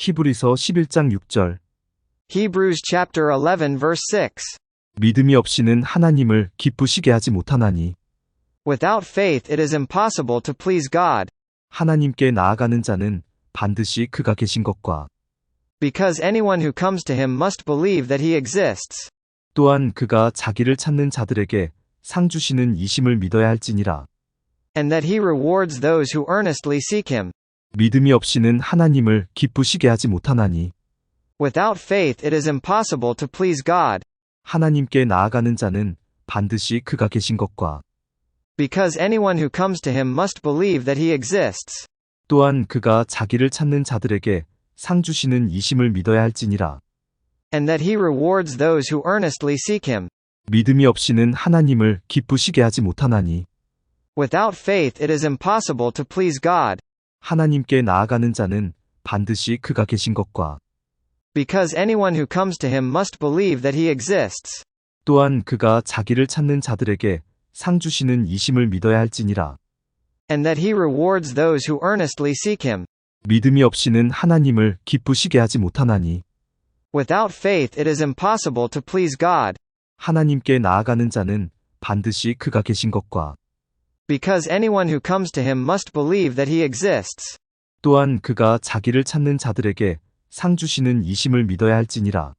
히브리서 11장 6절. Hebrews chapter 11 verse 6. 믿음이 없이는 하나님을 기쁘시게 하지 못하나니 Without faith it is impossible to please God, 하나님께 나아가는 자는 반드시 그가 계신 것과 because anyone who comes to him must believe that he exists, 또한 그가 자기를 찾는 자들에게 상 주시는 이심을 믿어야 할지니라. and that he rewards those who earnestly seek him. 믿음이 없이는 하나님을 기쁘시게 하지 못하나니 Without faith it is impossible to please God, 하나님께 나아가는 자는 반드시 그가 계신 것과 because anyone who comes to him must believe that he exists, 또한 그가 자기를 찾는 자들에게 상 주시는 이심을 믿어야 할지니라. and that he rewards those who earnestly seek him. 믿음이 없이는 하나님을 기쁘시게 하지 못하나니 Without faith it is impossible to please God, 하나님께 나아가는 자는 반드시 그가 계신 것과 because anyone who comes to him must believe that he exists, 또한 그가 자기를 찾는 자들에게 상 주시는 이심을 믿어야 할지니라. and that he rewards those who earnestly seek him. 믿음이 없이는 하나님을 기쁘시게 하지 못하나니 Without faith it is impossible to please God, 하나님께 나아가는 자는 반드시 그가 계신 것과 because anyone who comes to him must believe that he exists, 또한 그가 자기를 찾는 자들에게 상 주시는 이심을 믿어야 할지니라.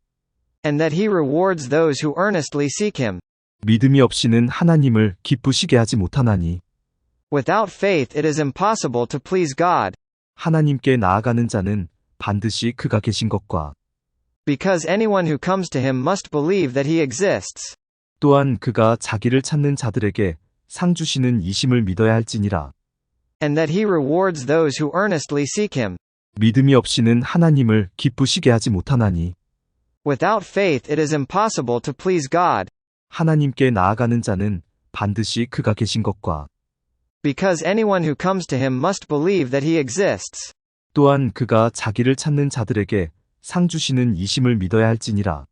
and that he rewards those who earnestly seek him. 믿음이 없이는 하나님을 기쁘시게 하지 못하나니 Without faith it is impossible to please God, 하나님께 나아가는 자는 반드시 그가 계신 것과 because anyone who comes to him must believe that he exists, 또한 그가 자기를 찾는 자들에게 상 주시는 이심을 믿어야 할지니라. and that he rewards those who earnestly seek him. 믿음이 없이는 하나님을 기쁘시게 하지 못하나니 Without faith it is impossible to please God, 하나님께 나아가는 자는 반드시 그가 계신 것과 because anyone who comes to him must believe that he exists, 또한 그가 자기를 찾는 자들에게 상 주시는 이심을 믿어야 할지니라.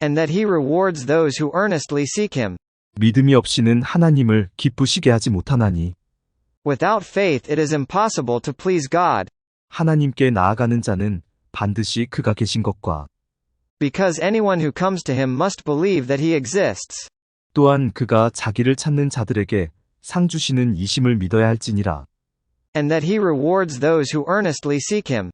and that he rewards those who earnestly seek him. 믿음이 없이는 하나님을 기쁘시게 하지 못하나니 하나님께 나아가는 자는 반드시 그가 계신 것과 또한 그가 자기를 찾는 자들에게 상 주시는 이심을 믿어야 할지니라. And that 믿음이 없이는 하나님을 기쁘시게 하지 못하나니 Without faith it is impossible to please God, 하나님께 나아가는 자는 반드시 그가 계신 것과 because anyone who comes to him must believe that he exists, 또한 그가 자기를 찾는 자들에게 상 주시는 이심을 믿어야 할지니라. and that he rewards those who earnestly seek him.